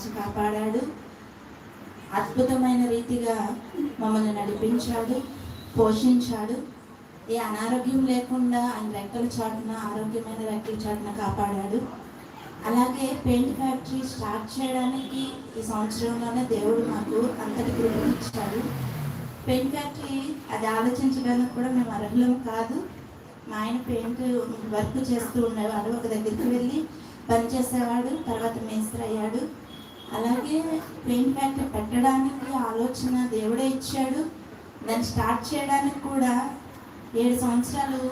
కాచి కాపాడాడు. అద్భుతమైన రీతిగా మమ్మల్ని నడిపించాడు పోషించాడు. ఏ అనారోగ్యం లేకుండా ఆయన రెక్కల చాటున ఆరోగ్యమైన రెక్కల చాటున కాపాడాడు. అలాగే పెయింట్ ఫ్యాక్టరీ స్టార్ట్ చేయడానికి ఈ సంవత్సరంలోనే దేవుడు మాకు అంతటి కృప ఇచ్చాడు. పెయింట్ ఫ్యాక్టరీ అది ఆలోచించడానికి కూడా మేము అర్హులం కాదు. మా ఆయన పెయింట్ వర్క్ చేస్తూ ఉండేవాడు. ఒక దగ్గరికి వెళ్ళి పనిచేసేవాడు తర్వాత మేస్త్రి అయ్యాడు. అలాగే పెయింట్ ఫ్యాక్టరీ పెట్టడానికి ఆలోచన దేవుడే ఇచ్చాడు. దాన్ని స్టార్ట్ చేయడానికి కూడా ఏడు సంవత్సరాలు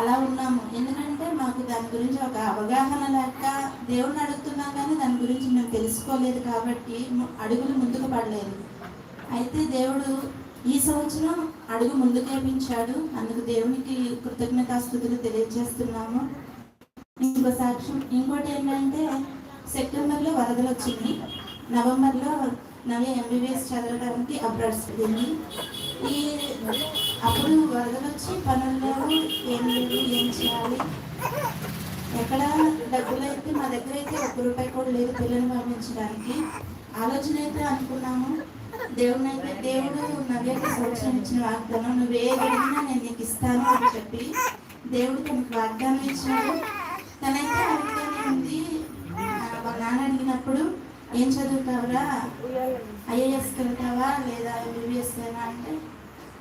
అలా ఉన్నాము. ఎందుకంటే మాకు దాని గురించి ఒక అవగాహన లేక దేవుడిని అడుగుతున్నాం కానీ దాని గురించి మేము తెలుసుకోలేదు కాబట్టి అడుగులు ముందుకు పడలేదు. అయితే దేవుడు ఈ సంవత్సరం అడుగు ముందుకేపించాడు అందుకు దేవునికి కృతజ్ఞతాస్థుతులు తెలియజేస్తున్నాము. ఇంకో సాక్ష్యం ఇంకోటి ఏంటంటే సెప్టెంబర్లో వరదలు వచ్చింది. నవంబర్లో నవి ఎంబీబీఎస్ చదవడానికి అబ్రాడ్స్ వెళ్ళింది. ఈ అప్పుడు వరదలు వచ్చి పనుల్లో ఏం లేదు ఏం చేయాలి? ఎక్కడ డబ్బులు అయితే మా దగ్గర అయితే ఒక్క రూపాయి కూడా లేదు పిల్లల్ని పంపించడానికి ఆలోచన అయితే అనుకున్నాము. దేవుని అయితే దేవుడు నవ్యకి సంవత్సరం ఇచ్చిన వాగ్దానం నువ్వు ఏ అడిగినా నేను నీకు ఇస్తాను అని చెప్పి దేవుడు తనకు వాగ్దానం ఇచ్చినాడు ఏం చదువుతావురా? ఐఏఎస్ వెళ్తావా లేదా ఎంబీబీఎస్ అంటే?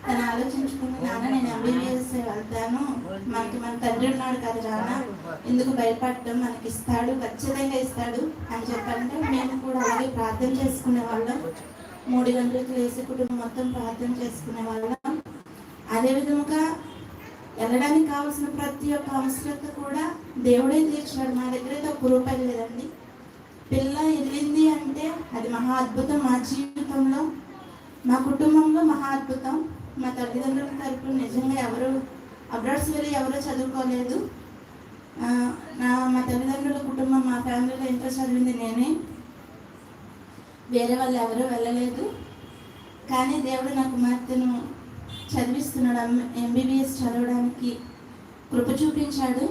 తను ఆలోచించుకుని నాన్న నేను ఎంబీబీఎస్ వెళ్తాను. మనకి మన తండ్రి ఉన్నాడు కదా నాన్న. ఎందుకు భయపడటం మనకి ఇస్తాడు ఖచ్చితంగా ఇస్తాడు. అని చెప్పాలంటే మేము కూడా అలాగే ప్రార్థన చేసుకునే వాళ్ళం. మూడు గంటలకు లేచి కుటుంబం మొత్తం ప్రార్థన చేసుకునే వాళ్ళం. అదే విధముగా వెళ్ళడానికి కావాల్సిన ప్రతి ఒక్క అవసరత కూడా దేవుడే తీర్చాడు. మా దగ్గర అయితే ఒక్క రూపాయలు లేదండి. పిల్ల వెళ్ళింది అంటే అది మహా అద్భుతం మా జీవితంలో మా కుటుంబంలో మహా అద్భుతం. మా తల్లిదండ్రుల తరపున నిజంగా ఎవరు అబ్రాడ్స్ వెళ్ళి ఎవరు చదువుకోలేదు. నా మా తల్లిదండ్రుల కుటుంబం మా ఫ్యామిలీలో ఎంతో చదివింది నేనే. వేరే వాళ్ళు ఎవరూ వెళ్ళలేదు. కానీ దేవుడు నా కుమార్తెను చదివిస్తున్నాడు. ఎంబీబీఎస్ చదవడానికి కృప చూపించాడు.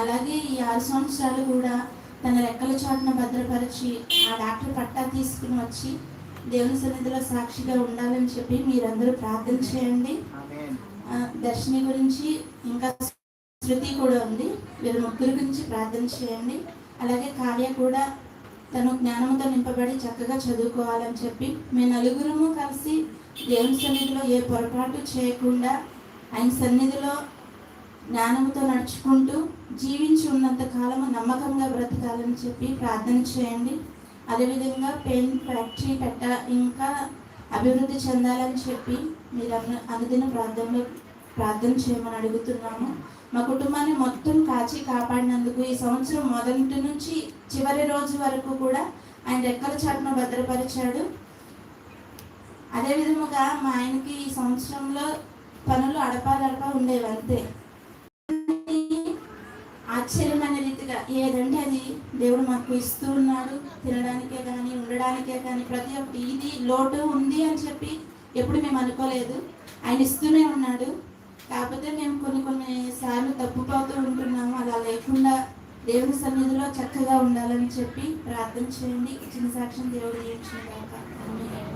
అలాగే ఈ ఆరు సంవత్సరాలు కూడా తన రెక్కల చాటున భద్రపరిచి ఆ డాక్టర్ పట్టా తీసుకుని వచ్చి దేవుని సన్నిధిలో సాక్షిగా ఉండాలని చెప్పి మీరందరూ ప్రార్థన చేయండి. దర్శిని గురించి ఇంకా శృతి కూడా ఉంది. వీరు ముగ్గురు గురించి ప్రార్థన చేయండి. అలాగే కావ్య కూడా తను జ్ఞానంతో నింపబడి చక్కగా చదువుకోవాలని చెప్పి మేము నలుగురము కలిసి దేవుని సన్నిధిలో ఏ పొరపాటు చేయకుండా ఆయన సన్నిధిలో జ్ఞానంతో నడుచుకుంటూ జీవించి ఉన్నంత కాలము నమ్మకంగా బ్రతకాలని చెప్పి ప్రార్థన చేయండి. అదేవిధంగా పెయిన్ ఫ్యాక్టరీ పెట్ట ఇంకా అభివృద్ధి చెందాలని చెప్పి మీరు అన్న అనుదిన ప్రార్థనలో ప్రార్థన చేయమని అడుగుతున్నాము. మా కుటుంబాన్ని మొత్తం కాచి కాపాడినందుకు ఈ సంవత్సరం మొదటి నుంచి చివరి రోజు వరకు కూడా ఆయన రెక్కల చాటున భద్రపరిచాడు. అదేవిధముగా మా ఆయనకి ఈ సంవత్సరంలో పనులు అడపాదడపా ఉండేవి అంతే ఆశ్చర్యమైన రీతిగా ఏదంటే అది దేవుడు మాకు ఇస్తూ ఉన్నాడు. తినడానికే కానీ ఉండడానికే కానీ ప్రతి ఒక్కటి ఇది లోటు ఉంది అని చెప్పి ఎప్పుడు మేము అనుకోలేదు. ఆయన ఇస్తూనే ఉన్నాడు. కాకపోతే మేము కొన్ని కొన్ని సార్లు తప్పుపోతూ ఉంటున్నాము. అలా లేకుండా దేవుని సన్నిధిలో చక్కగా ఉండాలని చెప్పి ప్రార్థన చేయండి. ఇచ్చిన సాక్ష్యం దేవుడు దీవించిన